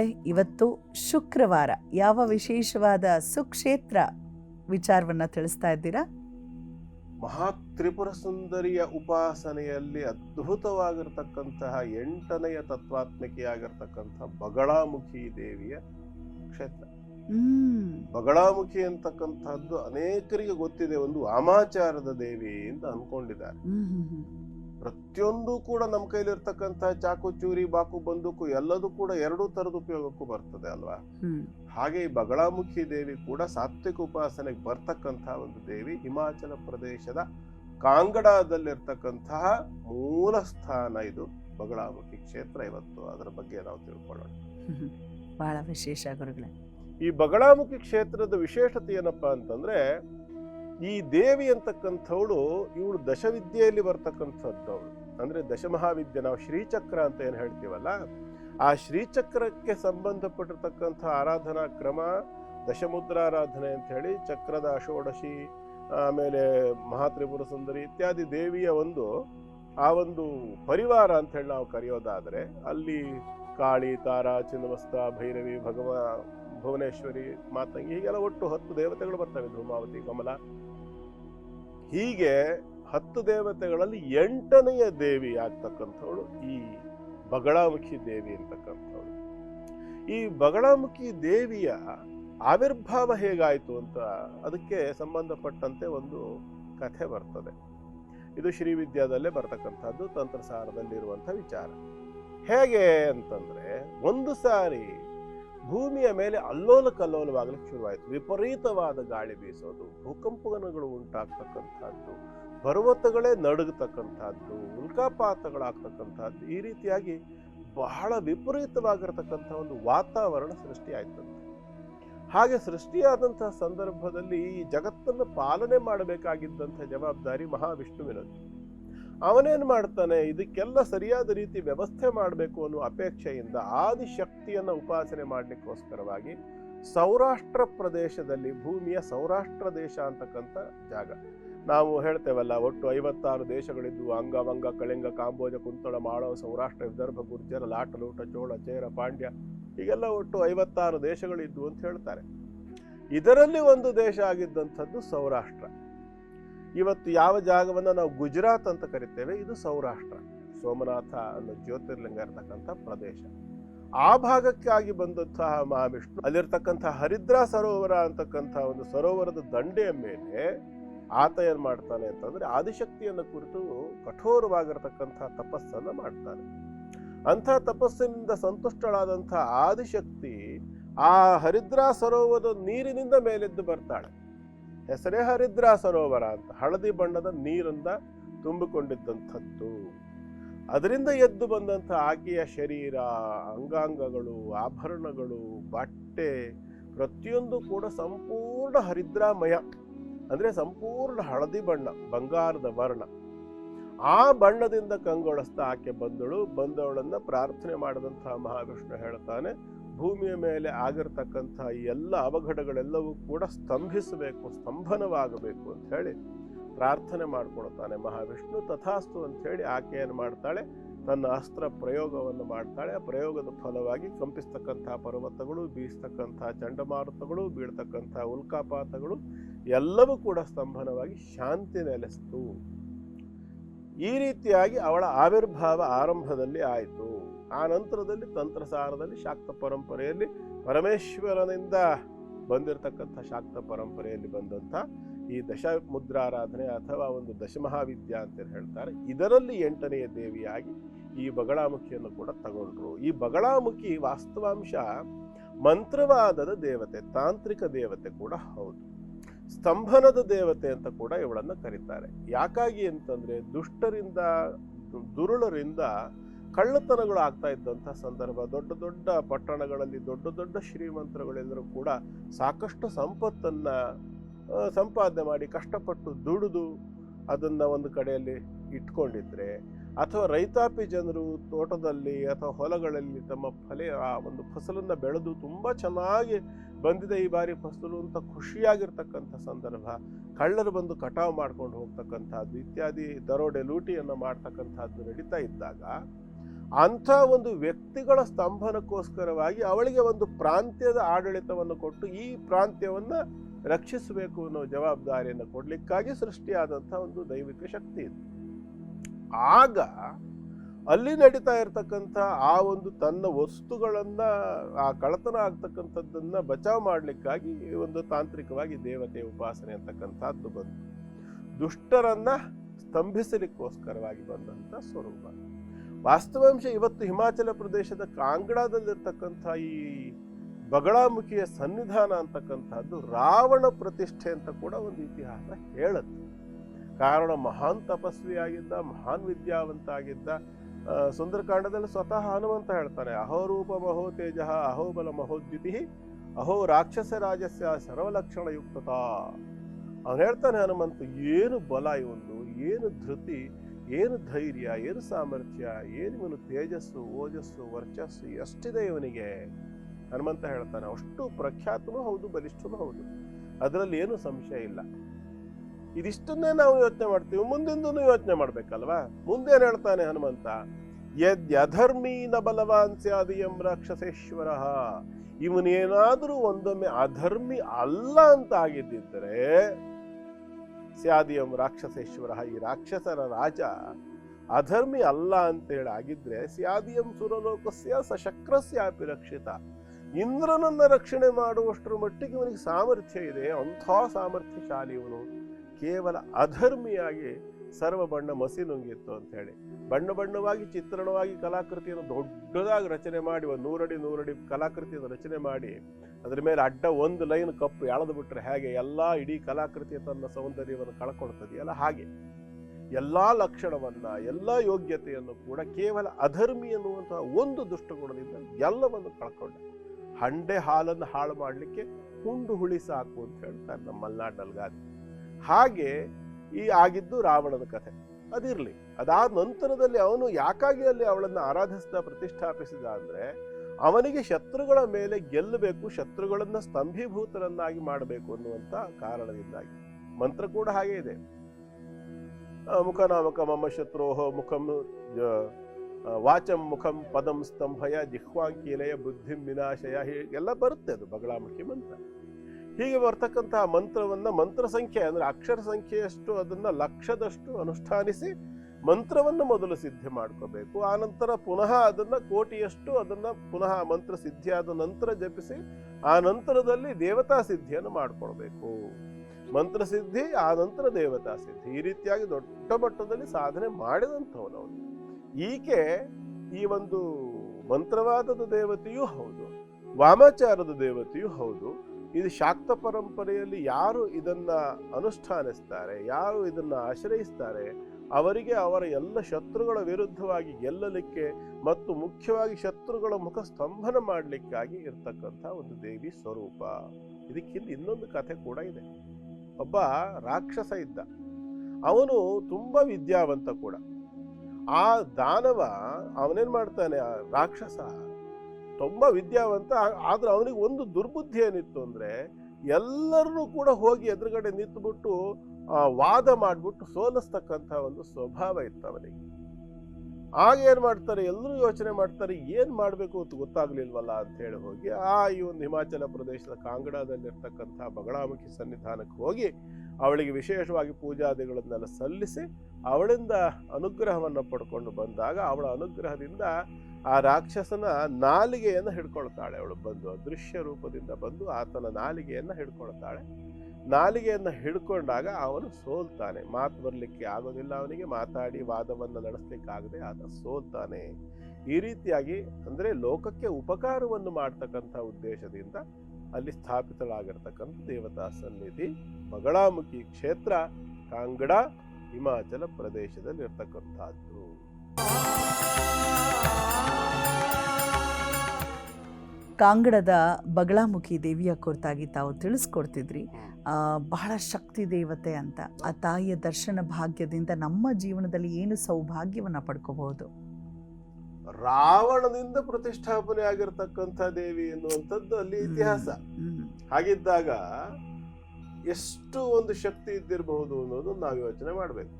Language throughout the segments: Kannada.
ಇವತ್ತು ಶುಕ್ರವಾರ. ಯಾವ ವಿಶೇಷವಾದ ಸುಕ್ಷೇತ್ರ ವಿಚಾರವನ್ನ ತಿಳಿಸ್ತಾ ಇದ್ದೀರಾ? ಮಹಾ ತ್ರಿಪುರ ಸುಂದರಿಯ ಉಪಾಸನೆಯಲ್ಲಿ ಅದ್ಭುತವಾಗಿರ್ತಕ್ಕಂತಹ ಎಂಟನೆಯ ತತ್ವಾತ್ಮಕಿಯಾಗಿರ್ತಕ್ಕಂತಹ ಬಗಳಾಮುಖಿ ದೇವಿಯ ಕ್ಷೇತ್ರ. ಬಗಳಾಮುಖಿ ಅಂತಕ್ಕಂಥದ್ದು ಅನೇಕರಿಗೆ ಗೊತ್ತಿದೆ ಒಂದು ವಾಮಾಚಾರದ ದೇವಿ ಅಂತ ಅನ್ಕೊಂಡಿದ್ದಾರೆ. ಪ್ರತಿಯೊಂದು ಕೂಡ ನಮ್ಮ ಕೈಲಿರ್ತಕ್ಕಂತಹ ಚಾಕು ಚೂರಿ ಬಾಕು ಬಂದೂಕು ಎಲ್ಲದೂ ಕೂಡ ಎರಡೂ ತರದ ಉಪಯೋಗಕ್ಕೂ ಬರ್ತದೆ ಅಲ್ವಾ? ಹಾಗೆ ಈ ಬಗಳಾಮುಖಿ ದೇವಿ ಕೂಡ ಸಾತ್ವಿಕ ಉಪಾಸನೆಗೆ ಬರ್ತಕ್ಕಂತಹ ಒಂದು ದೇವಿ. ಹಿಮಾಚಲ ಪ್ರದೇಶದ ಕಾಂಗಡದಲ್ಲಿರ್ತಕ್ಕಂತಹ ಮೂಲ ಸ್ಥಾನ ಇದು ಬಗಳಾಮುಖಿ ಕ್ಷೇತ್ರ ಇವತ್ತು. ಅದರ ಬಗ್ಗೆ ನಾವು ತಿಳ್ಕೊಳ್ಳೋಣ. ಬಹಳ ವಿಶೇಷ ಗುರುಗಳೇ. ಈ ಬಗಳಾಮುಖಿ ಕ್ಷೇತ್ರದ ವಿಶೇಷತೆ ಏನಪ್ಪಾ ಅಂತಂದ್ರೆ ಈ ದೇವಿ ಅಂತಕ್ಕಂಥವಳು ಇವಳು ದಶವಿದ್ಯೆಯಲ್ಲಿ ಬರ್ತಕ್ಕಂಥದ್ದವಳು. ಅಂದ್ರೆ ದಶಮಹಾವಿದ್ಯೆ ನಾವು ಶ್ರೀಚಕ್ರ ಅಂತ ಏನು ಹೇಳ್ತೀವಲ್ಲ, ಆ ಶ್ರೀಚಕ್ರಕ್ಕೆ ಸಂಬಂಧಪಟ್ಟಿರ್ತಕ್ಕಂಥ ಆರಾಧನಾ ಕ್ರಮ, ದಶಮುದ್ರಾರಾಧನೆ ಅಂತ ಹೇಳಿ ಚಕ್ರದ ಷೋಡಶಿ ಆಮೇಲೆ ಮಹಾತ್ರಿಪುರ ಸುಂದರಿ ಇತ್ಯಾದಿ ದೇವಿಯ ಒಂದು, ಆ ಒಂದು ಪರಿವಾರ ಅಂತ ಹೇಳಿ ನಾವು ಕರೆಯೋದಾದರೆ ಅಲ್ಲಿ ಕಾಳಿ, ತಾರಾ ಚಿನ್ನಮಸ್ತ ಭೈರವಿ, ಭಗವ, ಭುವನೇಶ್ವರಿ, ಮಾತಂಗಿ ಹೀಗೆಲ್ಲ ಒಟ್ಟು ಹತ್ತು ದೇವತೆಗಳು ಬರ್ತವೆ. ಧೂಮಾವತಿ, ಕಮಲ ಹೀಗೆ ಹತ್ತು ದೇವತೆಗಳಲ್ಲಿ ಎಂಟನೆಯ ದೇವಿ ಆಗ್ತಕ್ಕಂಥವಳು ಈ ಬಗಳಾಮುಖಿ ದೇವಿ ಅಂತಕ್ಕಂಥವಳು. ಈ ಬಗಳಾಮುಖಿ ದೇವಿಯ ಆವಿರ್ಭಾವ ಹೇಗಾಯಿತು ಅಂತ ಅದಕ್ಕೆ ಸಂಬಂಧಪಟ್ಟಂತೆ ಒಂದು ಕಥೆ ಬರ್ತದೆ. ಇದು ಶ್ರೀವಿದ್ಯಾದಲ್ಲೇ ಬರ್ತಕ್ಕಂಥದ್ದು ತಂತ್ರಸಾರದಲ್ಲಿರುವಂಥ ವಿಚಾರ. ಹೇಗೆ ಅಂತಂದರೆ, ಒಂದು ಸಾರಿ ಭೂಮಿಯ ಮೇಲೆ ಅಲ್ಲೋಲ ಕಲ್ಲೋಲವಾಗಲಿಕ್ಕೆ ಶುರುವಾಯಿತು. ವಿಪರೀತವಾದ ಗಾಳಿ ಬೀಸೋದು ಭೂಕಂಪನಗಳು ಉಂಟಾಗ್ತಕ್ಕಂಥದ್ದು, ಪರ್ವತಗಳೇ ನಡುಗತಕ್ಕಂಥದ್ದು, ಉಲ್ಕಾಪಾತಗಳಾಗ್ತಕ್ಕಂಥದ್ದು, ಈ ರೀತಿಯಾಗಿ ಬಹಳ ವಿಪರೀತವಾಗಿರತಕ್ಕಂಥ ಒಂದು ವಾತಾವರಣ ಸೃಷ್ಟಿಯಾಯ್ತಂತೆ. ಹಾಗೆ ಸೃಷ್ಟಿಯಾದಂತಹ ಸಂದರ್ಭದಲ್ಲಿ ಈ ಜಗತ್ತನ್ನು ಪಾಲನೆ ಮಾಡಬೇಕಾಗಿದ್ದಂಥ ಜವಾಬ್ದಾರಿ ಮಹಾವಿಷ್ಣುವಿನದ್ದು. ಅವನೇನ್ ಮಾಡ್ತಾನೆ? ಇದಕ್ಕೆಲ್ಲ ಸರಿಯಾದ ರೀತಿ ವ್ಯವಸ್ಥೆ ಮಾಡಬೇಕು ಅನ್ನೋ ಅಪೇಕ್ಷೆಯಿಂದ ಆದಿಶಕ್ತಿಯನ್ನು ಉಪಾಸನೆ ಮಾಡಲಿಕ್ಕೋಸ್ಕರವಾಗಿ ಸೌರಾಷ್ಟ್ರ ಪ್ರದೇಶದಲ್ಲಿ ಭೂಮಿಯ ಸೌರಾಷ್ಟ್ರ ದೇಶ ಅಂತಕ್ಕಂಥ ಜಾಗ. ನಾವು ಹೇಳ್ತೇವಲ್ಲ, ಒಟ್ಟು ಐವತ್ತಾರು ದೇಶಗಳಿದ್ದು ಅಂಗವಂಗ ಕಳಿಂಗ, ಕಾಂಬೋಜ, ಕುಂತಳ, ಮಾಳವ, ಸೌರಾಷ್ಟ್ರ, ವಿದರ್ಭ, ಗುರ್ಜರ, ಲಾಟ, ಲೂಟ, ಚೋಳ, ಚೇರ, ಪಾಂಡ್ಯ ಹೀಗೆಲ್ಲ ಒಟ್ಟು ಐವತ್ತಾರು ದೇಶಗಳಿದ್ದು ಅಂತ ಹೇಳ್ತಾರೆ. ಇದರಲ್ಲಿ ಒಂದು ದೇಶ ಆಗಿದ್ದಂಥದ್ದು ಸೌರಾಷ್ಟ್ರ. ಇವತ್ತು ಯಾವ ಜಾಗವನ್ನ ನಾವು ಗುಜರಾತ್ ಅಂತ ಕರಿತೇವೆ, ಇದು ಸೌರಾಷ್ಟ್ರ. ಸೋಮನಾಥ ಅನ್ನೋ ಜ್ಯೋತಿರ್ಲಿಂಗ ಇರತಕ್ಕಂಥ ಪ್ರದೇಶ. ಆ ಭಾಗಕ್ಕಾಗಿ ಬಂದಂತಹ ಮಹಾವಿಷ್ಣು, ಅಲ್ಲಿರ್ತಕ್ಕಂಥ ಹರಿದ್ರಾ ಸರೋವರ ಅಂತಕ್ಕಂಥ ಒಂದು ಸರೋವರದ ದಂಡೆಯ ಮೇಲೆ ಆತ ಏನು ಮಾಡ್ತಾನೆ ಅಂತಂದ್ರೆ ಆದಿಶಕ್ತಿಯನ್ನು ಕುರಿತು ಕಠೋರವಾಗಿರ್ತಕ್ಕಂಥ ತಪಸ್ಸನ್ನ ಮಾಡ್ತಾನೆ. ಅಂಥ ತಪಸ್ಸಿನಿಂದ ಸಂತುಷ್ಟಳಾದಂಥ ಆದಿಶಕ್ತಿ ಆ ಹರಿದ್ರಾ ಸರೋವರದ ನೀರಿನಿಂದ ಮೇಲೆದ್ದು ಬರ್ತಾಳೆ. ಹೆಸರೇ ಹರಿದ್ರ ಸರೋವರ ಅಂತ. ಹಳದಿ ಬಣ್ಣದ ನೀರಿಂದ ತುಂಬಿಕೊಂಡಿದ್ದಂಥದ್ದು. ಅದರಿಂದ ಎದ್ದು ಬಂದಂಥ ಆಕೆಯ ಶರೀರ, ಅಂಗಾಂಗಗಳು, ಆಭರಣಗಳು, ಬಟ್ಟೆ ಪ್ರತಿಯೊಂದು ಕೂಡ ಸಂಪೂರ್ಣ ಹರಿದ್ರಾಮಯ. ಅಂದರೆ ಸಂಪೂರ್ಣ ಹಳದಿ ಬಣ್ಣ, ಬಂಗಾರದ ವರ್ಣ. ಆ ಬಣ್ಣದಿಂದ ಕಂಗೊಳಿಸ್ತಾ ಆಕೆ ಬಂದಳು. ಬಂದವಳನ್ನು ಪ್ರಾರ್ಥನೆ ಮಾಡಿದಂಥ ಮಹಾವಿಷ್ಣು ಹೇಳ್ತಾನೆ ಭೂಮಿಯ ಮೇಲೆ ಆಗಿರ್ತಕ್ಕಂಥ ಎಲ್ಲ ಅವಘಡಗಳೆಲ್ಲವೂ ಕೂಡ ಸ್ತಂಭಿಸಬೇಕು, ಸ್ತಂಭನವಾಗಬೇಕು ಅಂತ ಹೇಳಿ ಪ್ರಾರ್ಥನೆ ಮಾಡ್ಕೊಳ್ತಾನೆ ಮಹಾವಿಷ್ಣು. ತಥಾಸ್ತು ಅಂತ ಹೇಳಿ ಆಕೆ ಏನು ಮಾಡ್ತಾಳೆ? ತನ್ನ ಅಸ್ತ್ರ ಪ್ರಯೋಗವನ್ನು ಮಾಡ್ತಾಳೆ. ಆ ಪ್ರಯೋಗದ ಫಲವಾಗಿ ಕಂಪಿಸ್ತಕ್ಕಂಥ ಪರ್ವತಗಳು, ಬೀಸ್ತಕ್ಕಂಥ ಚಂಡಮಾರುತಗಳು, ಬೀಳ್ತಕ್ಕಂಥ ಉಲ್ಕಾಪಾತಗಳು ಎಲ್ಲವೂ ಕೂಡ ಸ್ತಂಭನವಾಗಿ ಶಾಂತಿ ನೆಲೆಸ್ತು. ಈ ರೀತಿಯಾಗಿ ಅವಳ ಆವಿರ್ಭಾವ ಆರಂಭದಲ್ಲಿ ಆಯಿತು. ಆ ನಂತರದಲ್ಲಿ ತಂತ್ರಸಾರದಲ್ಲಿ ಶಾಕ್ತ ಪರಂಪರೆಯಲ್ಲಿ ಪರಮೇಶ್ವರನಿಂದ ಬಂದಿರತಕ್ಕಂಥ ಶಾಕ್ತ ಪರಂಪರೆಯಲ್ಲಿ ಬಂದಂಥ ಈ ದಶ ಮುದ್ರಾರಾಧನೆ ಅಥವಾ ಒಂದು ದಶಮಹಾವಿದ್ಯಾ ಅಂತ ಹೇಳ್ತಾರೆ. ಇದರಲ್ಲಿ ಎಂಟನೆಯ ದೇವಿಯಾಗಿ ಈ ಬಗಳಾಮುಖಿಯನ್ನು ಕೂಡ ತಗೊಂಡ್ರು. ಈ ಬಗಳಾಮುಖಿ ವಾಸ್ತವಾಂಶ ಮಂತ್ರವಾದದ ದೇವತೆ, ತಾಂತ್ರಿಕ ದೇವತೆ ಕೂಡ ಹೌದು. ಸ್ತಂಭನದ ದೇವತೆ ಅಂತ ಕೂಡ ಇವಳನ್ನು ಕರೀತಾರೆ. ಯಾಕಾಗಿ ಅಂತಂದ್ರೆ ದುಷ್ಟರಿಂದ, ದುರುಳರಿಂದ ಕಳ್ಳತನಗಳು ಆಗ್ತಾ ಇದ್ದಂಥ ಸಂದರ್ಭ, ದೊಡ್ಡ ದೊಡ್ಡ ಪಟ್ಟಣಗಳಲ್ಲಿ ದೊಡ್ಡ ದೊಡ್ಡ ಶ್ರೀಮಂತರುಗಳೆಲ್ಲರೂ ಕೂಡ ಸಾಕಷ್ಟು ಸಂಪತ್ತನ್ನು ಸಂಪಾದನೆ ಮಾಡಿ ಕಷ್ಟಪಟ್ಟು ದುಡಿದು ಅದನ್ನು ಒಂದು ಕಡೆಯಲ್ಲಿ ಇಟ್ಕೊಂಡಿದ್ರೆ ಅಥವಾ ರೈತಾಪಿ ಜನರು ತೋಟದಲ್ಲಿ ಅಥವಾ ಹೊಲಗಳಲ್ಲಿ ತಮ್ಮ ಫಲೆ, ಆ ಒಂದು ಫಸಲನ್ನು ಬೆಳೆದು ತುಂಬ ಚೆನ್ನಾಗಿ ಬಂದಿದೆ ಈ ಬಾರಿ ಫಸಲು ಅಂತ ಖುಷಿಯಾಗಿರ್ತಕ್ಕಂಥ ಸಂದರ್ಭ, ಕಳ್ಳರು ಬಂದು ಕಟಾವು ಮಾಡ್ಕೊಂಡು ಹೋಗ್ತಕ್ಕಂಥದ್ದು ಇತ್ಯಾದಿ ದರೋಡೆ ಲೂಟಿಯನ್ನು ಮಾಡ್ತಕ್ಕಂಥದ್ದು ನಡೀತಾ ಇದ್ದಾಗ ಅಂಥ ಒಂದು ವ್ಯಕ್ತಿಗಳ ಸ್ತಂಭನಕ್ಕೋಸ್ಕರವಾಗಿ ಅವಳಿಗೆ ಒಂದು ಪ್ರಾಂತ್ಯದ ಆಡಳಿತವನ್ನು ಕೊಟ್ಟು ಈ ಪ್ರಾಂತ್ಯವನ್ನು ರಕ್ಷಿಸಬೇಕು ಅನ್ನೋ ಜವಾಬ್ದಾರಿಯನ್ನು ಕೊಡಲಿಕ್ಕಾಗಿ ಸೃಷ್ಟಿಯಾದಂಥ ಒಂದು ದೈವಿಕ ಶಕ್ತಿ ಇದು. ಆಗ ಅಲ್ಲಿ ನಡೀತಾ ಇರತಕ್ಕಂಥ ಆ ಒಂದು ತನ್ನ ವಸ್ತುಗಳನ್ನು, ಆ ಕಳತನ ಆಗ್ತಕ್ಕಂಥದ್ದನ್ನು ಬಚಾವ್ ಮಾಡಲಿಕ್ಕಾಗಿ ಒಂದು ತಾಂತ್ರಿಕವಾಗಿ ದೇವತೆ ಉಪಾಸನೆ ಅಂತಕ್ಕಂಥದ್ದು ಬಂತು. ದುಷ್ಟರನ್ನ ಸ್ತಂಭಿಸಲಿಕ್ಕೋಸ್ಕರವಾಗಿ ಬಂದಂಥ ಸ್ವರೂಪ. ವಾಸ್ತವಾಂಶ ಇವತ್ತು ಹಿಮಾಚಲ ಪ್ರದೇಶದ ಕಾಂಗ್ಡಾದಲ್ಲಿರ್ತಕ್ಕಂಥ ಈ ಬಗಳಾಮುಖಿಯ ಸನ್ನಿಧಾನ ಅಂತಕ್ಕಂಥದ್ದು ರಾವಣ ಪ್ರತಿಷ್ಠೆ ಅಂತ ಕೂಡ ಒಂದು ಇತಿಹಾಸ ಹೇಳುತ್ತೆ. ಕಾರಣ ಮಹಾನ್ ತಪಸ್ವಿ ಆಗಿದ್ದ ಮಹಾನ್ ವಿದ್ಯಾವಂತ ಆಗಿದ್ದ ಸುಂದರಕಾಂಡದಲ್ಲಿ ಸ್ವತಃ ಹನುಮಂತ ಹೇಳ್ತಾನೆ ಅಹೋರೂಪ ಮಹೋ ತೇಜ ಅಹೋಬಲ ಮಹೋದ್ಯುತಿ ಅಹೋ ರಾಕ್ಷಸ ರಾಜಸ್ಯ ಸರ್ವಲಕ್ಷಣ ಯುಕ್ತತಾ. ಅವನು ಹೇಳ್ತಾನೆ ಹನುಮಂತ, ಏನು ಬಲ ಇವನು ಏನು ಧೃತಿ ಏನು ಧೈರ್ಯ, ಏನು ಸಾಮರ್ಥ್ಯ, ಏನು ಇವನು ತೇಜಸ್ಸು, ಓಜಸ್ಸು, ವರ್ಚಸ್ಸು ಎಷ್ಟಿದೆ ಇವನಿಗೆ? ಹನುಮಂತ ಹೇಳ್ತಾನೆ, ಅಷ್ಟು ಪ್ರಖ್ಯಾತನೂ ಹೌದು, ಬಲಿಷ್ಠನೂ ಹೌದು. ಅದರಲ್ಲಿ ಏನು ಸಂಶಯ ಇಲ್ಲ. ಇದಿಷ್ಟನ್ನೇ ನಾವು ಯೋಚನೆ ಮಾಡ್ತೀವಿ ಮುಂದಿಂದೂ ಯೋಚನೆ ಮಾಡ್ಬೇಕಲ್ವಾ? ಮುಂದೇನು ಹೇಳ್ತಾನೆ ಹನುಮಂತ? ಯದ್ಯಧರ್ಮೀನ ಬಲವಾನ್ ಸ್ಯಾದಿಯಂ ರಾಕ್ಷಸೇಶ್ವರ. ಇವನೇನಾದರೂ ಒಂದೊಮ್ಮೆ ಅಧರ್ಮಿ ಅಲ್ಲ ಅಂತ ಆಗಿದ್ದಿದ್ದರೆ ಸ್ಯಾದಿಯಂ ರಾಕ್ಷಸೇಶ್ವರ. ಈ ರಾಕ್ಷಸರ ರಾಜ ಅಧರ್ಮಿ ಅಲ್ಲ ಅಂತ ಹೇಳಿ ಆಗಿದ್ರೆ ಸ್ಯಾದಿಯಂ ಸುರಲೋಕಸ್ಯ ಸಶಕ್ರಸ್ಯಾಪಿ ರಕ್ಷಿತ. ಇಂದ್ರನನ್ನ ರಕ್ಷಣೆ ಮಾಡುವಷ್ಟರ ಮಟ್ಟಿಗೆ ಇವನಿಗೆ ಸಾಮರ್ಥ್ಯ ಇದೆ. ಅಂಥ ಸಾಮರ್ಥ್ಯಶಾಲಿ ಇವನು. ಕೇವಲ ಅಧರ್ಮಿಯಾಗಿ ಸರ್ವ ಬಣ್ಣ ಮಸಿ ನುಂಗಿತ್ತು ಅಂತ ಹೇಳಿ ಬಣ್ಣ ಬಣ್ಣವಾಗಿ ಚಿತ್ರಣವಾಗಿ ಕಲಾಕೃತಿಯನ್ನು ದೊಡ್ಡದಾಗಿ ರಚನೆ ಮಾಡಿ ಒಂದು ನೂರಡಿ ನೂರಡಿ ಕಲಾಕೃತಿಯನ್ನು ರಚನೆ ಮಾಡಿ ಅದ್ರ ಮೇಲೆ ಅಡ್ಡ ಒಂದು ಲೈನ್ ಕಪ್ಪು ಎಳೆದು ಬಿಟ್ರೆ ಹೇಗೆ? ಎಲ್ಲಾ ಇಡೀ ಕಲಾಕೃತಿ ತನ್ನ ಸೌಂದರ್ಯವನ್ನು ಕಳ್ಕೊಳ್ತದೆಯಲ್ಲ ಹಾಗೆ. ಎಲ್ಲಾ ಲಕ್ಷಣವನ್ನ, ಎಲ್ಲಾ ಯೋಗ್ಯತೆಯನ್ನು ಕೂಡ ಕೇವಲ ಅಧರ್ಮಿ ಎನ್ನುವಂತಹ ಒಂದು ದುಷ್ಟಗುಣದಿಂದ ಎಲ್ಲವನ್ನು ಕಳ್ಕೊಂಡ. ಹಂಡೆ ಹಾಲನ್ನು ಹಾಳು ಮಾಡಲಿಕ್ಕೆ ಹುಂಡು ಹುಳಿ ಸಾಕು ಅಂತ ಹೇಳ್ತಾರೆ ನಮ್ಮ ಮಲ್ನಾಡಲ್ಲಿ ಗಾದೆ ಹಾಗೆ ಈ ಆಗಿದ್ದು ರಾವಣನ ಕಥೆ. ಅದಿರಲಿ. ಅದಾದ ನಂತರದಲ್ಲಿ ಅವನು ಯಾಕಾಗಿ ಅಲ್ಲಿ ಅವಳನ್ನ ಆರಾಧಿಸ್ತಾ ಪ್ರತಿಷ್ಠಾಪಿಸಿದ ಅಂದ್ರೆ ಅವನಿಗೆ ಶತ್ರುಗಳ ಮೇಲೆ ಗೆಲ್ಲಬೇಕು, ಶತ್ರುಗಳನ್ನ ಸ್ತಂಭೀಭೂತರನ್ನಾಗಿ ಮಾಡಬೇಕು ಅನ್ನುವಂತ ಕಾರಣದಿಂದಾಗಿ. ಮಂತ್ರ ಕೂಡ ಹಾಗೆ ಇದೆ. ಮುಖನಾಮಕ ಮಮ್ಮ ಶತ್ರೋಹ ಮುಖಂ ವಾಚಂ ಮುಖಂ ಪದಂ ಸ್ತಂಭಯ ಜಿಹ್ವಾಂಕೀಲಯ ಬುದ್ಧಿಂ ವಿನಾಶಯ ಹೀಗೆಲ್ಲ ಬರುತ್ತೆ ಅದು ಬಗಳಾಮುಖಿ ಮಂತ್ರ. ಹೀಗೆ ಬರ್ತಕ್ಕಂತಹ ಮಂತ್ರವನ್ನ ಮಂತ್ರ ಸಂಖ್ಯೆ ಅಂದ್ರೆ ಅಕ್ಷರ ಸಂಖ್ಯೆಯಷ್ಟು ಅದನ್ನ ಲಕ್ಷದಷ್ಟು ಅನುಷ್ಠಾನಿಸಿ ಮಂತ್ರವನ್ನು ಮೊದಲು ಸಿದ್ಧಿ ಮಾಡ್ಕೋಬೇಕು. ಆ ನಂತರ ಪುನಃ ಅದನ್ನ ಕೋಟಿಯಷ್ಟು ಅದನ್ನ ಪುನಃ ಮಂತ್ರ ಸಿದ್ಧಿಯಾದ ನಂತರ ಜಪಿಸಿ ಆ ನಂತರದಲ್ಲಿ ದೇವತಾ ಸಿದ್ಧಿಯನ್ನು ಮಾಡ್ಕೊಳ್ಬೇಕು. ಮಂತ್ರ ಸಿದ್ಧಿ, ಆ ನಂತರ ದೇವತಾ ಸಿದ್ಧಿ. ಈ ರೀತಿಯಾಗಿ ದೊಡ್ಡ ಮಟ್ಟದಲ್ಲಿ ಸಾಧನೆ ಮಾಡಿದಂಥವನು ಅವನು. ಈಕೆ ಈ ಒಂದು ಮಂತ್ರವಾದದ ದೇವತೆಯೂ ಹೌದು, ವಾಮಾಚಾರದ ದೇವತೆಯೂ ಹೌದು. ಇದು ಶಾಕ್ತ ಪರಂಪರೆಯಲ್ಲಿ ಯಾರು ಇದನ್ನ ಅನುಷ್ಠಾನಿಸ್ತಾರೆ, ಯಾರು ಇದನ್ನ ಆಶ್ರಯಿಸ್ತಾರೆ ಅವರಿಗೆ ಅವರ ಎಲ್ಲ ಶತ್ರುಗಳ ವಿರುದ್ಧವಾಗಿ ಗೆಲ್ಲಲಿಕ್ಕೆ ಮತ್ತು ಮುಖ್ಯವಾಗಿ ಶತ್ರುಗಳ ಮುಖ ಸ್ತಂಭನ ಮಾಡಲಿಕ್ಕಾಗಿ ಇರ್ತಕ್ಕಂಥ ಒಂದು ದೇವಿ ಸ್ವರೂಪ. ಇದಕ್ಕಿಂತ ಇನ್ನೊಂದು ಕಥೆ ಕೂಡ ಇದೆ. ಒಬ್ಬ ರಾಕ್ಷಸ ಇದ್ದ. ಅವನು ತುಂಬ ವಿದ್ಯಾವಂತ ಕೂಡ. ಆ ದಾನವ ಅವನೇನು ಮಾಡ್ತಾನೆ? ಆ ರಾಕ್ಷಸ ತುಂಬ ವಿದ್ಯಾವಂತ, ಆದ್ರೆ ಅವನಿಗೆ ಒಂದು ದುರ್ಬುದ್ಧಿ ಏನಿತ್ತು ಅಂದ್ರೆ ಎಲ್ಲರನ್ನೂ ಕೂಡ ಹೋಗಿ ಎದುರುಗಡೆ ನಿಂತುಬಿಟ್ಟು ವಾದ ಮಾಡ್ಬಿಟ್ಟು ಸೋಲಿಸ್ತಕ್ಕಂಥ ಒಂದು ಸ್ವಭಾವ ಇತ್ತು ಅವನಿಗೆ. ಆಗ ಏನು ಮಾಡ್ತಾರೆ? ಎಲ್ಲರೂ ಯೋಚನೆ ಮಾಡ್ತಾರೆ, ಏನು ಮಾಡಬೇಕು ಅಂತ ಗೊತ್ತಾಗ್ಲಿಲ್ವಲ್ಲ ಅಂತ ಹೇಳಿ ಹೋಗಿ ಆ ಈ ಒಂದು ಹಿಮಾಚಲ ಪ್ರದೇಶದ ಕಾಂಗಡಾದಲ್ಲಿರ್ತಕ್ಕಂಥ ಬಗಳಾಮುಖಿ ಸನ್ನಿಧಾನಕ್ಕೆ ಹೋಗಿ ಅವಳಿಗೆ ವಿಶೇಷವಾಗಿ ಪೂಜಾದಿಗಳನ್ನೆಲ್ಲ ಸಲ್ಲಿಸಿ ಅವಳಿಂದ ಅನುಗ್ರಹವನ್ನು ಪಡ್ಕೊಂಡು ಬಂದಾಗ ಅವಳ ಅನುಗ್ರಹದಿಂದ ಆ ರಾಕ್ಷಸನ ನಾಲಿಗೆಯನ್ನು ಹಿಡ್ಕೊಳ್ತಾಳೆ. ಅವಳು ಬಂದು ಅದೃಶ್ಯ ರೂಪದಿಂದ ಬಂದು ಆತನ ನಾಲಿಗೆಯನ್ನು ಹಿಡ್ಕೊಳ್ತಾಳೆ. ನಾಲಿಗೆಯನ್ನು ಹಿಡ್ಕೊಂಡಾಗ ಅವನು ಸೋಲ್ತಾನೆ. ಮಾತು ಬರಲಿಕ್ಕೆ ಆಗೋದಿಲ್ಲ ಅವನಿಗೆ ಮಾತಾಡಿ ವಾದವನ್ನು ನಡೆಸಲಿಕ್ಕಾಗದೆ ಆತ ಸೋಲ್ತಾನೆ. ಈ ರೀತಿಯಾಗಿ ಅಂದರೆ ಲೋಕಕ್ಕೆ ಉಪಕಾರವನ್ನು ಮಾಡ್ತಕ್ಕಂಥ ಉದ್ದೇಶದಿಂದ ಅಲ್ಲಿ ಸ್ಥಾಪಿತಳಾಗಿರ್ತಕ್ಕಂಥ ದೇವತಾ ಸನ್ನಿಧಿ ಬಗಳಾಮುಖಿ ಕ್ಷೇತ್ರ ಕಾಂಗಡ ಹಿಮಾಚಲ ಪ್ರದೇಶದಲ್ಲಿ ಇರ್ತಕ್ಕಂಥದ್ದು ಕಾಂಗಡದ ಬಗಳಾಮುಖಿ ದೇವಿಯ ಕುರಿತಾಗಿ ತಾವು ತಿಳಿಸ್ಕೊಡ್ತಿದ್ರಿ. ಬಹಳ ಶಕ್ತಿ ದೇವತೆ ಅಂತ ಆ ತಾಯಿಯ ದರ್ಶನ ಭಾಗ್ಯದಿಂದ ನಮ್ಮ ಜೀವನದಲ್ಲಿ ಏನು ಸೌಭಾಗ್ಯವನ್ನು ಪಡ್ಕೋಬಹುದು? ರಾವಣನಿಂದ ಪ್ರತಿಷ್ಠಾಪನೆ ಆಗಿರ್ತಕ್ಕಂಥ ದೇವಿ ಎನ್ನುವಂಥದ್ದು ಅಲ್ಲಿ ಇತಿಹಾಸ. ಹಾಗಿದ್ದಾಗ ಎಷ್ಟು ಒಂದು ಶಕ್ತಿ ಇದ್ದಿರಬಹುದು ಅನ್ನೋದು ನಾವು ಯೋಚನೆ ಮಾಡಬೇಕು.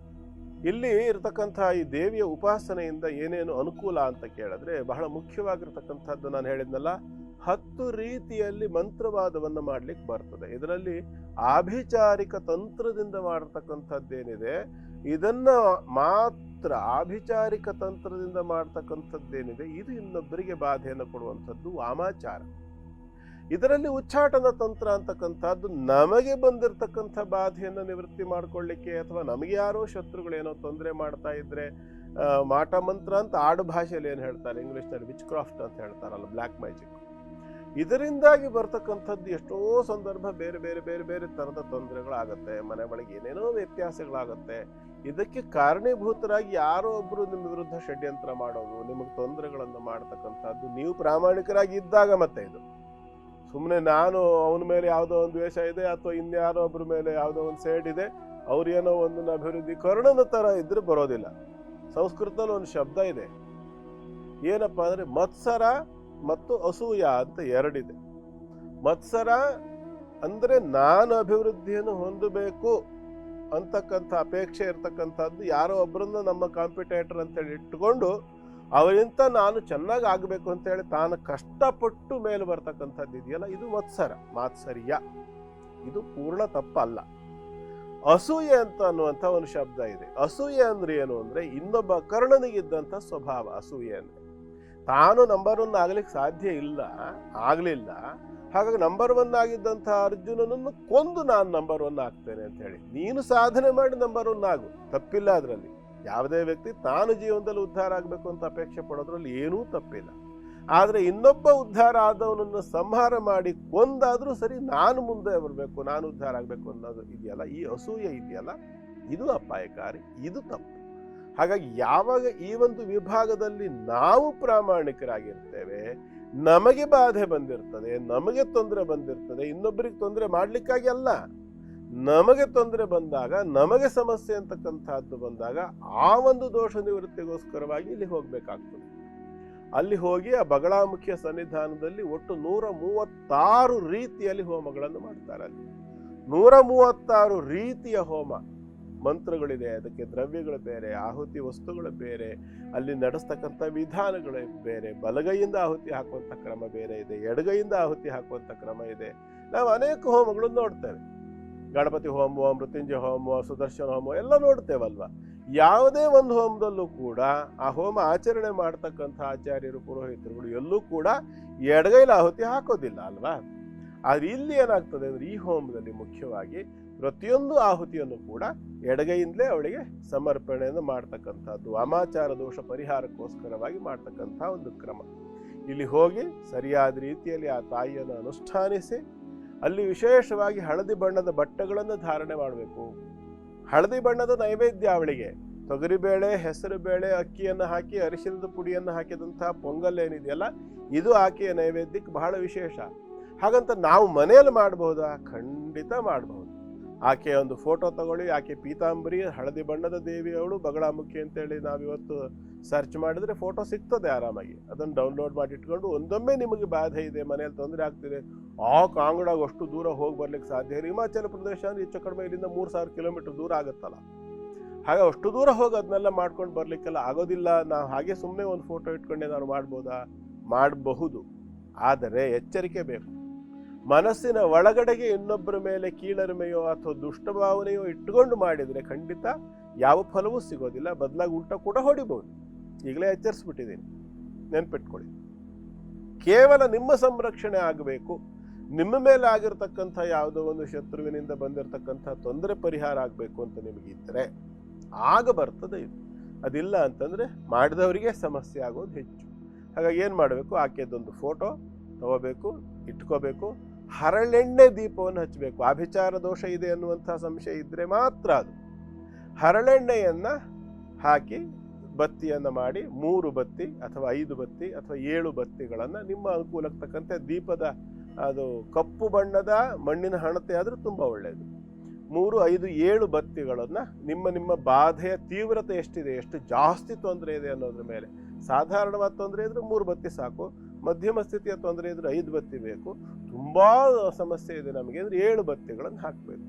ಇಲ್ಲಿ ಇರತಕ್ಕಂಥ ಈ ದೇವಿಯ ಉಪಾಸನೆಯಿಂದ ಏನೇನು ಅನುಕೂಲ ಅಂತ ಕೇಳಿದ್ರೆ ಬಹಳ ಮುಖ್ಯವಾಗಿರ್ತಕ್ಕಂಥದ್ದು ನಾನು ಹೇಳಿದ್ನಲ್ಲ ಹತ್ತು ರೀತಿಯಲ್ಲಿ ಮಂತ್ರವಾದವನ್ನು ಮಾಡ್ಲಿಕ್ಕೆ ಬರ್ತದೆ. ಇದರಲ್ಲಿ ಆಭಿಚಾರಿಕ ತಂತ್ರದಿಂದ ಮಾಡತಕ್ಕಂಥದ್ದೇನಿದೆ, ಇದನ್ನ ಮಾತ್ರ ಆಭಿಚಾರಿಕ ತಂತ್ರದಿಂದ ಮಾಡ್ತಕ್ಕಂಥದ್ದೇನಿದೆ, ಇದು ಇನ್ನೊಬ್ಬರಿಗೆ ಬಾಧೆಯನ್ನು ಕೊಡುವಂಥದ್ದು ವಾಮಾಚಾರ. ಇದರಲ್ಲಿ ಉಚ್ಚಾಟನ ತಂತ್ರ ಅಂತಕ್ಕಂಥದ್ದು ನಮಗೆ ಬಂದಿರತಕ್ಕಂಥ ಬಾಧೆಯನ್ನು ನಿವೃತ್ತಿ ಮಾಡಿಕೊಳ್ಳಿಕ್ಕೆ ಅಥವಾ ನಮಗೆ ಯಾರೋ ಶತ್ರುಗಳೇನೋ ತೊಂದರೆ ಮಾಡ್ತಾ ಇದ್ರೆ ಮಾಟ ಮಂತ್ರ ಅಂತ ಆಡು ಭಾಷೆಯಲ್ಲಿ ಏನು ಹೇಳ್ತಾರೆ? ಇಂಗ್ಲೀಷ್ನಲ್ಲಿ ವಿಚ್ ಕ್ರಾಫ್ಟ್ ಅಂತ ಹೇಳ್ತಾರಲ್ಲ ಬ್ಲ್ಯಾಕ್ ಮ್ಯಾಜಿಕ್ ಇದರಿಂದಾಗಿ ಬರ್ತಕ್ಕಂಥದ್ದು ಎಷ್ಟೋ ಸಂದರ್ಭ ಬೇರೆ ಬೇರೆ ಬೇರೆ ಬೇರೆ ಥರದ ತೊಂದರೆಗಳಾಗತ್ತೆ, ಮನೆ ಒಳಗೆ ಏನೇನೋ ವ್ಯತ್ಯಾಸಗಳಾಗತ್ತೆ. ಇದಕ್ಕೆ ಕಾರಣೀಭೂತರಾಗಿ ಯಾರೋ ಒಬ್ಬರು ನಿಮ್ಮ ವಿರುದ್ಧ ಷಡ್ಯಂತ್ರ ಮಾಡೋದು, ನಿಮಗೆ ತೊಂದರೆಗಳನ್ನು ಮಾಡ್ತಕ್ಕಂಥದ್ದು, ನೀವು ಪ್ರಾಮಾಣಿಕರಾಗಿ ಇದ್ದಾಗ ಮತ್ತೆ ಇದು. ಸುಮ್ಮನೆ ನಾನು ಅವನ ಮೇಲೆ ಯಾವುದೋ ಒಂದು ದ್ವೇಷ ಇದೆ ಅಥವಾ ಇನ್ಯಾರೋ ಒಬ್ಬರ ಮೇಲೆ ಯಾವುದೋ ಒಂದು ಸೇಡ್ ಇದೆ ಅವ್ರೇನೋ ಒಂದನ್ನ ಅಭಿವೃದ್ಧಿ ಕರ್ಣನ ತರ ಇದ್ರೆ ಬರೋದಿಲ್ಲ. ಸಂಸ್ಕೃತದಲ್ಲಿ ಒಂದು ಶಬ್ದ ಇದೆ. ಏನಪ್ಪ ಅಂದರೆ ಮತ್ಸರ ಮತ್ತು ಅಸೂಯ ಅಂತ ಎರಡಿದೆ. ಮತ್ಸರ ಅಂದ್ರೆ ನಾನು ಅಭಿವೃದ್ಧಿಯನ್ನು ಹೊಂದಬೇಕು ಅಂತಕ್ಕಂಥ ಅಪೇಕ್ಷೆ ಇರ್ತಕ್ಕಂಥದ್ದು ಯಾರೋ ಒಬ್ಬರನ್ನು ನಮ್ಮ ಕಾಂಪಿಟೇಟರ್ ಅಂತೇಳಿ ಇಟ್ಟುಕೊಂಡು ಅವರಿಂತ ನಾನು ಚೆನ್ನಾಗಿ ಆಗಬೇಕು ಅಂತೇಳಿ ತಾನು ಕಷ್ಟಪಟ್ಟು ಮೇಲೆ ಬರ್ತಕ್ಕಂಥದ್ದು ಇದೆಯಲ್ಲ, ಇದು ಮತ್ಸರ, ಮಾತ್ಸರ್ಯ. ಇದು ಪೂರ್ಣ ತಪ್ಪಲ್ಲ. ಅಸೂಯೆ ಅಂತ ಅನ್ನುವಂಥ ಒಂದು ಶಬ್ದ ಇದೆ. ಅಸೂಯೆ ಅಂದ್ರೆ ಏನು ಅಂದ್ರೆ ಇನ್ನೊಬ್ಬ ಕರ್ಣನಿಗಿದ್ದಂಥ ಸ್ವಭಾವ, ಅಸೂಯೆ ಅಂದ್ರೆ. ತಾನು ನಂಬರ್ ಒನ್ ಆಗ್ಲಿಕ್ಕೆ ಸಾಧ್ಯ ಇಲ್ಲ, ಆಗಲಿಲ್ಲ. ಹಾಗಾಗಿ ನಂಬರ್ ಒನ್ ಆಗಿದ್ದಂಥ ಅರ್ಜುನನನ್ನು ಕೊಂದು ನಾನು ನಂಬರ್ ಒನ್ ಆಗ್ತೇನೆ ಅಂತ ಹೇಳಿ. ನೀನು ಸಾಧನೆ ಮಾಡಿ ನಂಬರ್ ಒನ್ ಆಗು. ತಪ್ಪಿಲ್ಲ ಅದರಲ್ಲಿ. ಯಾವುದೇ ವ್ಯಕ್ತಿ ತಾನು ಜೀವನದಲ್ಲಿ ಉದ್ಧಾರ ಆಗಬೇಕು ಅಂತ ಅಪೇಕ್ಷೆ ಪಡೋದ್ರಲ್ಲಿ ಏನೂ ತಪ್ಪಿಲ್ಲ. ಆದರೆ ಇನ್ನೊಬ್ಬ ಉದ್ಧಾರ ಆದವನನ್ನು ಸಂಹಾರ ಮಾಡಿ ಕೊಂದಾದರೂ ಸರಿ ನಾನು ಮುಂದೆ ಬರಬೇಕು, ನಾನು ಉದ್ಧಾರ ಆಗಬೇಕು ಅನ್ನೋದು ಇದೆಯಲ್ಲ? ಈ ಅಸೂಯೆ ಇದೆಯಲ್ಲ? ಇದು ಅಪಾಯಕಾರಿ, ಇದು ತಪ್ಪು. ಹಾಗಾಗಿ ಯಾವಾಗ ಈ ಒಂದು ವಿಭಾಗದಲ್ಲಿ ನಾವು ಪ್ರಾಮಾಣಿಕರಾಗಿರ್ತೇವೆ, ನಮಗೆ ಬಾಧೆ ಬಂದಿರ್ತದೆ, ನಮಗೆ ತೊಂದರೆ ಬಂದಿರ್ತದೆ, ಇನ್ನೊಬ್ಬರಿಗೆ ತೊಂದರೆ ಮಾಡಲಿಕ್ಕಾಗಿ ಅಲ್ಲ. ನಮಗೆ ತೊಂದರೆ ಬಂದಾಗ, ನಮಗೆ ಸಮಸ್ಯೆ ಅಂತಕ್ಕಂಥದ್ದು ಬಂದಾಗ ಆ ಒಂದು ದೋಷ ನಿವೃತ್ತಿಗೋಸ್ಕರವಾಗಿ ಇಲ್ಲಿ ಹೋಗಬೇಕಾಗ್ತದೆ. ಅಲ್ಲಿ ಹೋಗಿ ಆ ಬಗಳಾಮುಖಿಯ ಸನ್ನಿಧಾನದಲ್ಲಿ ಒಟ್ಟು ನೂರ ಮೂವತ್ತಾರು ರೀತಿಯಲ್ಲಿ ಹೋಮಗಳನ್ನು ಮಾಡ್ತಾರೆ ಅಲ್ಲಿ. ನೂರ ಮೂವತ್ತಾರು ರೀತಿಯ ಹೋಮ. ಮಂತ್ರಗಳಿದೆ, ಅದಕ್ಕೆ ದ್ರವ್ಯಗಳು ಬೇರೆ, ಆಹುತಿ ವಸ್ತುಗಳು ಬೇರೆ, ಅಲ್ಲಿ ನಡೆಸ್ತಕ್ಕಂಥ ವಿಧಾನಗಳು ಬೇರೆ, ಬಲಗೈಯಿಂದ ಆಹುತಿ ಹಾಕುವಂಥ ಕ್ರಮ ಬೇರೆ ಇದೆ, ಎಡಗೈಯಿಂದ ಆಹುತಿ ಹಾಕುವಂಥ ಕ್ರಮ ಇದೆ. ನಾವು ಅನೇಕ ಹೋಮಗಳನ್ನು ನೋಡ್ತೇವೆ. ಗಣಪತಿ ಹೋಮ ಮೃತ್ಯುಂಜಯ ಹೋಮ ಸುದರ್ಶನ ಹೋಮ ಎಲ್ಲ ನೋಡ್ತೇವಲ್ವ? ಯಾವುದೇ ಒಂದು ಹೋಮದಲ್ಲೂ ಕೂಡ ಆ ಹೋಮ ಆಚರಣೆ ಮಾಡ್ತಕ್ಕಂಥ ಆಚಾರ್ಯರು, ಪುರೋಹಿತರುಗಳು ಎಲ್ಲೂ ಕೂಡ ಎಡಗೈಲಿ ಆಹುತಿ ಹಾಕೋದಿಲ್ಲ ಅಲ್ವಾ? ಆದ್ರೆ ಇಲ್ಲಿ ಏನಾಗ್ತದೆ ಅಂದರೆ ಈ ಹೋಮದಲ್ಲಿ ಮುಖ್ಯವಾಗಿ ಪ್ರತಿಯೊಂದು ಆಹುತಿಯನ್ನು ಕೂಡ ಎಡಗೈಯಿಂದಲೇ ಅವಳಿಗೆ ಸಮರ್ಪಣೆಯನ್ನು ಮಾಡ್ತಕ್ಕಂಥದ್ದು, ಅಮಾಚಾರ ದೋಷ ಪರಿಹಾರಕ್ಕೋಸ್ಕರವಾಗಿ ಮಾಡ್ತಕ್ಕಂಥ ಒಂದು ಕ್ರಮ. ಇಲ್ಲಿ ಹೋಗಿ ಸರಿಯಾದ ರೀತಿಯಲ್ಲಿ ಆ ತಾಯಿಯನ್ನು ಅನುಷ್ಠಾನಿಸಿ, ಅಲ್ಲಿ ವಿಶೇಷವಾಗಿ ಹಳದಿ ಬಣ್ಣದ ಬಟ್ಟೆಗಳನ್ನು ಧಾರಣೆ ಮಾಡಬೇಕು. ಹಳದಿ ಬಣ್ಣದ ನೈವೇದ್ಯ ಅವಳಿಗೆ. ತೊಗರಿಬೇಳೆ ಹೆಸರು ಬೇಳೆ, ಅಕ್ಕಿಯನ್ನು ಹಾಕಿ ಅರಿಶಿನದ ಪುಡಿಯನ್ನು ಹಾಕಿದಂತಹ ಪೊಂಗಲ್ ಏನಿದೆಯಲ್ಲ, ಇದು ಆಕೆಯ ನೈವೇದ್ಯಕ್ಕೆ ಬಹಳ ವಿಶೇಷ. ಹಾಗಂತ ನಾವು ಮನೆಯಲ್ಲಿ ಮಾಡಬಹುದಾ? ಖಂಡಿತ ಮಾಡಬಹುದು. ಆಕೆಯ ಒಂದು ಫೋಟೋ ತಗೊಳ್ಳಿ. ಆಕೆ ಪೀತಾಂಬರಿ, ಹಳದಿ ಬಣ್ಣದ ದೇವಿಯವಳು ಬಗಳಾಮುಖಿ ಅಂತೇಳಿ ನಾವಿವತ್ತು ಸರ್ಚ್ ಮಾಡಿದ್ರೆ ಫೋಟೋ ಸಿಗ್ತದೆ ಆರಾಮಾಗಿ. ಅದನ್ನು ಡೌನ್ಲೋಡ್ ಮಾಡಿ ಇಟ್ಕೊಂಡು ಒಂದೊಮ್ಮೆ ನಿಮಗೆ ಬಾಧೆ ಇದೆ, ಮನೆಯಲ್ಲಿ ತೊಂದರೆ ಆಗ್ತಿದೆ, ಆ ಕಾಂಗ್ಡಾಗ ಅಷ್ಟು ದೂರ ಹೋಗಿ ಬರ್ಲಿಕ್ಕೆ ಸಾಧ್ಯ ಹಿಮಾಚಲ ಪ್ರದೇಶ ಅಂದ್ರೆ ಹೆಚ್ಚು ಕಡಿಮೆ ಇಲ್ಲಿಂದ ಮೂರು ಸಾವಿರ ಕಿಲೋಮೀಟರ್ ದೂರ ಆಗುತ್ತಲ್ಲ. ಹಾಗೆ ಅಷ್ಟು ದೂರ ಹೋಗಿ ಅದನ್ನೆಲ್ಲ ಮಾಡ್ಕೊಂಡು ಬರ್ಲಿಕ್ಕೆಲ್ಲ ಆಗೋದಿಲ್ಲ. ನಾವು ಹಾಗೆ ಸುಮ್ಮನೆ ಒಂದು ಫೋಟೋ ಇಟ್ಕೊಂಡೆ ನಾನು ಮಾಡ್ಬೋದಾ? ಮಾಡಬಹುದು. ಆದರೆ ಎಚ್ಚರಿಕೆ ಬೇಕು. ಮನಸ್ಸಿನ ಒಳಗಡೆಗೆ ಇನ್ನೊಬ್ಬರ ಮೇಲೆ ಕೀಳರಿಮೆಯೋ ಅಥವಾ ದುಷ್ಟಭಾವನೆಯೋ ಇಟ್ಟುಕೊಂಡು ಮಾಡಿದರೆ ಖಂಡಿತ ಯಾವ ಫಲವೂ ಸಿಗೋದಿಲ್ಲ. ಬದಲಾಗಿ ಉಲ್ಟ ಕೂಡ ಹೊಡಿಬಹುದು ಈಗಲೇ ಎಚ್ಚರಿಸ್ಬಿಟ್ಟಿದ್ದೀನಿ. ನೆನ್ಪಿಟ್ಕೊಳ್ಳಿ. ಕೇವಲ ನಿಮ್ಮ ಸಂರಕ್ಷಣೆ ಆಗಬೇಕು. ನಿಮ್ಮ ಮೇಲೆ ಆಗಿರ್ತಕ್ಕಂಥ ಯಾವುದೋ ಒಂದು ಶತ್ರುವಿನಿಂದ ಬಂದಿರತಕ್ಕಂಥ ತೊಂದರೆ ಪರಿಹಾರ ಆಗಬೇಕು ಅಂತ ನಿಮಗಿದ್ದರೆ ಆಗ ಬರ್ತದೆ ಇದು. ಅದಿಲ್ಲ ಅಂತಂದರೆ ಮಾಡಿದವರಿಗೆ ಸಮಸ್ಯೆ ಆಗೋದು ಹೆಚ್ಚು. ಹಾಗಾಗಿ ಏನು ಮಾಡಬೇಕು? ಆಕೆದೊಂದು ಫೋಟೋ ತಗೋಬೇಕು, ಇಟ್ಕೋಬೇಕು. ಹರಳೆಣ್ಣೆ ದೀಪವನ್ನು ಹಚ್ಚಬೇಕು. ಅಭಿಚಾರ ದೋಷ ಇದೆ ಅನ್ನುವಂಥ ಸಂಶಯ ಇದ್ದರೆ ಮಾತ್ರ ಅದು. ಹರಳೆಣ್ಣೆಯನ್ನು ಹಾಕಿ ಬತ್ತಿಯನ್ನು ಮಾಡಿ ಮೂರು ಬತ್ತಿ ಅಥವಾ ಐದು ಬತ್ತಿ ಅಥವಾ ಏಳು ಬತ್ತಿಗಳನ್ನು ನಿಮ್ಮ ಅನುಕೂಲಕ್ಕೆ ತಕ್ಕಂತೆ ದೀಪದ ಅದು ಕಪ್ಪು ಬಣ್ಣದ ಮಣ್ಣಿನ ಹಣತೆ ಆದರೂ ತುಂಬ ಒಳ್ಳೆಯದು ಮೂರು, ಐದು, ಏಳು ಬತ್ತಿಗಳನ್ನು ನಿಮ್ಮ ನಿಮ್ಮ ಬಾಧೆಯ ತೀವ್ರತೆ ಎಷ್ಟಿದೆ, ಎಷ್ಟು ಜಾಸ್ತಿ ತೊಂದರೆ ಇದೆ ಅನ್ನೋದ್ರ ಮೇಲೆ. ಸಾಧಾರಣವಾದ ತೊಂದರೆ ಇದ್ದರೆ ಮೂರು ಬತ್ತಿ ಸಾಕು. ಮಧ್ಯಮ ಸ್ಥಿತಿಯ ತೊಂದರೆ ಇದ್ದರೆ ಐದು ಬತ್ತಿ ಬೇಕು. ತುಂಬಾ ಸಮಸ್ಯೆ ಇದೆ ನಮಗೆ ಅಂದ್ರೆ ಏಳು ಬತ್ತಿಗಳನ್ನು ಹಾಕಬೇಕು.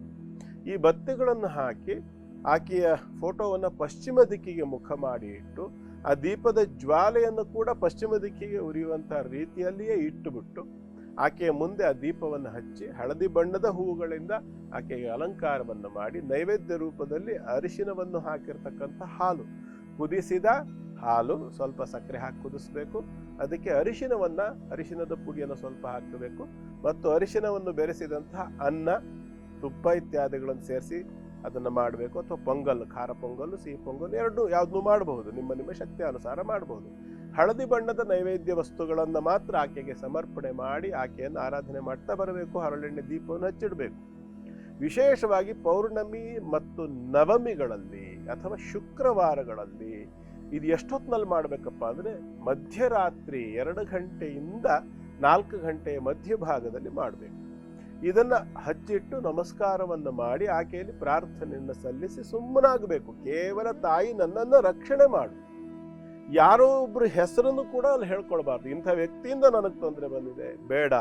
ಈ ಬತ್ತಿಗಳನ್ನು ಹಾಕಿ ಆಕೆಯ ಫೋಟೋವನ್ನು ಪಶ್ಚಿಮ ದಿಕ್ಕಿಗೆ ಮುಖ ಮಾಡಿ ಇಟ್ಟು, ಆ ದೀಪದ ಜ್ವಾಲೆಯನ್ನು ಕೂಡ ಪಶ್ಚಿಮ ದಿಕ್ಕಿಗೆ ಉರಿಯುವಂತಹ ರೀತಿಯಲ್ಲಿಯೇ ಇಟ್ಟುಬಿಟ್ಟು, ಆಕೆಯ ಮುಂದೆ ಆ ದೀಪವನ್ನು ಹಚ್ಚಿ ಹಳದಿ ಬಣ್ಣದ ಹೂವುಗಳಿಂದ ಆಕೆಗೆ ಅಲಂಕಾರವನ್ನು ಮಾಡಿ ನೈವೇದ್ಯ ರೂಪದಲ್ಲಿ ಅರಿಶಿನವನ್ನು ಹಾಕಿರ್ತಕ್ಕಂಥ ಹಾಲು ಕುದಿಸಿದ ಹಾಲು ಸ್ವಲ್ಪ ಸಕ್ಕರೆ ಹಾಕಿ ಕುದಿಸ್ಬೇಕು. ಅದಕ್ಕೆ ಅರಿಶಿನವನ್ನ ಅರಿಶಿನದ ಪುಡಿಯನ್ನು ಸ್ವಲ್ಪ ಹಾಕಬೇಕು. ಮತ್ತು ಅರಿಶಿನವನ್ನು ಬೆರೆಸಿದಂತಹ ಅನ್ನ, ತುಪ್ಪ ಇತ್ಯಾದಿಗಳನ್ನು ಸೇರಿಸಿ ಅದನ್ನು ಮಾಡಬೇಕು. ಅಥವಾ ಪೊಂಗಲ್, ಖಾರ ಪೊಂಗಲ್ ಸಿಹಿ ಪೊಂಗಲ್ ಎರಡು ಯಾವುದನ್ನು ಮಾಡಬಹುದು. ನಿಮ್ಮ ನಿಮ್ಮ ಶಕ್ತಿ ಅನುಸಾರ ಮಾಡಬಹುದು. ಹಳದಿ ಬಣ್ಣದ ನೈವೇದ್ಯ ವಸ್ತುಗಳನ್ನು ಮಾತ್ರ ಆಕೆಗೆ ಸಮರ್ಪಣೆ ಮಾಡಿ ಆಕೆಯನ್ನು ಆರಾಧನೆ ಮಾಡ್ತಾ ಬರಬೇಕು. ಹರಳೆಣ್ಣೆ ದೀಪವನ್ನು ಹಚ್ಚಿಡಬೇಕು. ವಿಶೇಷವಾಗಿ ಪೌರ್ಣಮಿ ಮತ್ತು ನವಮಿಗಳಲ್ಲಿ ಅಥವಾ ಶುಕ್ರವಾರಗಳಲ್ಲಿ ಇದು ಎಷ್ಟೊತ್ತಿನಲ್ಲಿ ಮಾಡಬೇಕಪ್ಪ ಅಂದರೆ ಮಧ್ಯರಾತ್ರಿ ಎರಡು ಗಂಟೆಯಿಂದ ನಾಲ್ಕು ಗಂಟೆಯ ಮಧ್ಯಭಾಗದಲ್ಲಿ ಮಾಡಬೇಕು. ಇದನ್ನು ಹಚ್ಚಿಟ್ಟು ನಮಸ್ಕಾರವನ್ನು ಮಾಡಿ ಆಕೆಯಲ್ಲಿ ಪ್ರಾರ್ಥನೆಯನ್ನು ಸಲ್ಲಿಸಿ ಸುಮ್ಮನಾಗಬೇಕು. ಕೇವಲ ತಾಯಿ ನನ್ನನ್ನು ರಕ್ಷಣೆ ಮಾಡು. ಯಾರೋ ಒಬ್ಬರು ಹೆಸರನ್ನು ಕೂಡ ಅಲ್ಲಿ ಹೇಳ್ಕೊಳ್ಬಾರ್ದು. ಇಂಥ ವ್ಯಕ್ತಿಯಿಂದ ನನಗೆ ತೊಂದರೆ ಬಂದಿದೆ. ಬೇಡ.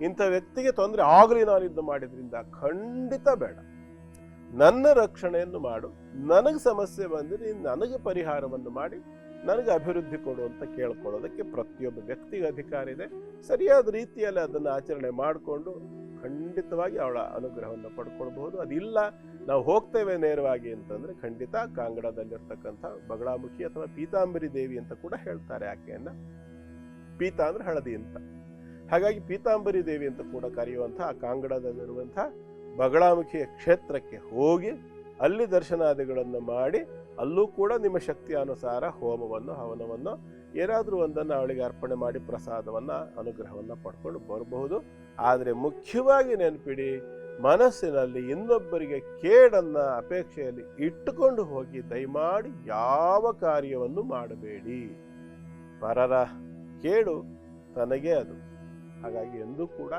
ಇಂಥ ವ್ಯಕ್ತಿಗೆ ತೊಂದರೆ ಆಗಲಿ ನಾನು ಇದು ಮಾಡಿದ್ರಿಂದ ಖಂಡಿತ ಬೇಡ. ನನ್ನ ರಕ್ಷಣೆಯನ್ನು ಮಾಡು, ನನಗೆ ಸಮಸ್ಯೆ ಬಂದರೆ ನೀನು ನನಗೆ ಪರಿಹಾರವನ್ನು ಮಾಡಿ, ನನಗೆ ಅಭಿವೃದ್ಧಿ ಕೊಡು ಅಂತ ಕೇಳ್ಕೊಳ್ಳೋದಕ್ಕೆ ಪ್ರತಿಯೊಬ್ಬ ವ್ಯಕ್ತಿಗೆ ಅಧಿಕಾರ ಇದೆ. ಸರಿಯಾದ ರೀತಿಯಲ್ಲಿ ಅದನ್ನು ಆಚರಣೆ ಮಾಡಿಕೊಂಡು ಖಂಡಿತವಾಗಿ ಅವಳ ಅನುಗ್ರಹವನ್ನು ಪಡ್ಕೊಳ್ಬಹುದು. ಅದಿಲ್ಲ, ನಾವು ಹೋಗ್ತೇವೆ ನೇರವಾಗಿ ಅಂತಂದರೆ ಖಂಡಿತ ಕಾಂಗಡದಲ್ಲಿರ್ತಕ್ಕಂಥ ಬಗಳಾಮುಖಿ ಅಥವಾ ಪೀತಾಂಬರಿ ದೇವಿ ಅಂತ ಕೂಡ ಹೇಳ್ತಾರೆ ಆಕೆಯನ್ನ. ಪೀತ ಅಂದ್ರೆ ಹಳದಿ ಅಂತ. ಹಾಗಾಗಿ ಪೀತಾಂಬರಿ ದೇವಿ ಅಂತ ಕೂಡ ಕರೆಯುವಂಥ ಆ ಕಾಂಗಡದಲ್ಲಿರುವಂಥ ಬಗಳಾಮುಖಿಯ ಕ್ಷೇತ್ರಕ್ಕೆ ಹೋಗಿ ಅಲ್ಲಿ ದರ್ಶನಾದಿಗಳನ್ನು ಮಾಡಿ ಅಲ್ಲೂ ಕೂಡ ನಿಮ್ಮ ಶಕ್ತಿ ಅನುಸಾರ ಹೋಮವನ್ನು, ಹವನವನ್ನು, ಏನಾದರೂ ಒಂದನ್ನು ಅವಳಿಗೆ ಅರ್ಪಣೆ ಮಾಡಿ ಪ್ರಸಾದವನ್ನು, ಅನುಗ್ರಹವನ್ನು ಪಡ್ಕೊಂಡು ಬರಬಹುದು. ಆದರೆ ಮುಖ್ಯವಾಗಿ ನೆನಪಿಡಿ, ಮನಸ್ಸಿನಲ್ಲಿ ಇನ್ನೊಬ್ಬರಿಗೆ ಕೇಡನ್ನು ಅಪೇಕ್ಷೆಯಲ್ಲಿ ಇಟ್ಟುಕೊಂಡು ಹೋಗಿ ದಯಮಾಡಿ ಯಾವ ಕಾರ್ಯವನ್ನು ಮಾಡಬೇಡಿ. ಪರರ, ಕೇಡು ತನಗೇ ಅದು. ಹಾಗಾಗಿ ಎಂದೂ ಕೂಡ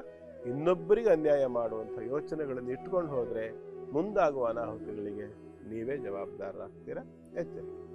ಇನ್ನೊಬ್ಬರಿಗೆ ಅನ್ಯಾಯ ಮಾಡುವಂಥ ಯೋಚನೆಗಳನ್ನು ಇಟ್ಕೊಂಡು ಹೋದರೆ ಮುಂದಾಗುವ ಅನಾಹುತಗಳಿಗೆ ನೀವೇ ಜವಾಬ್ದಾರರಾಗ್ತೀರಾ? ಎಚ್ಚರಿಕೆ.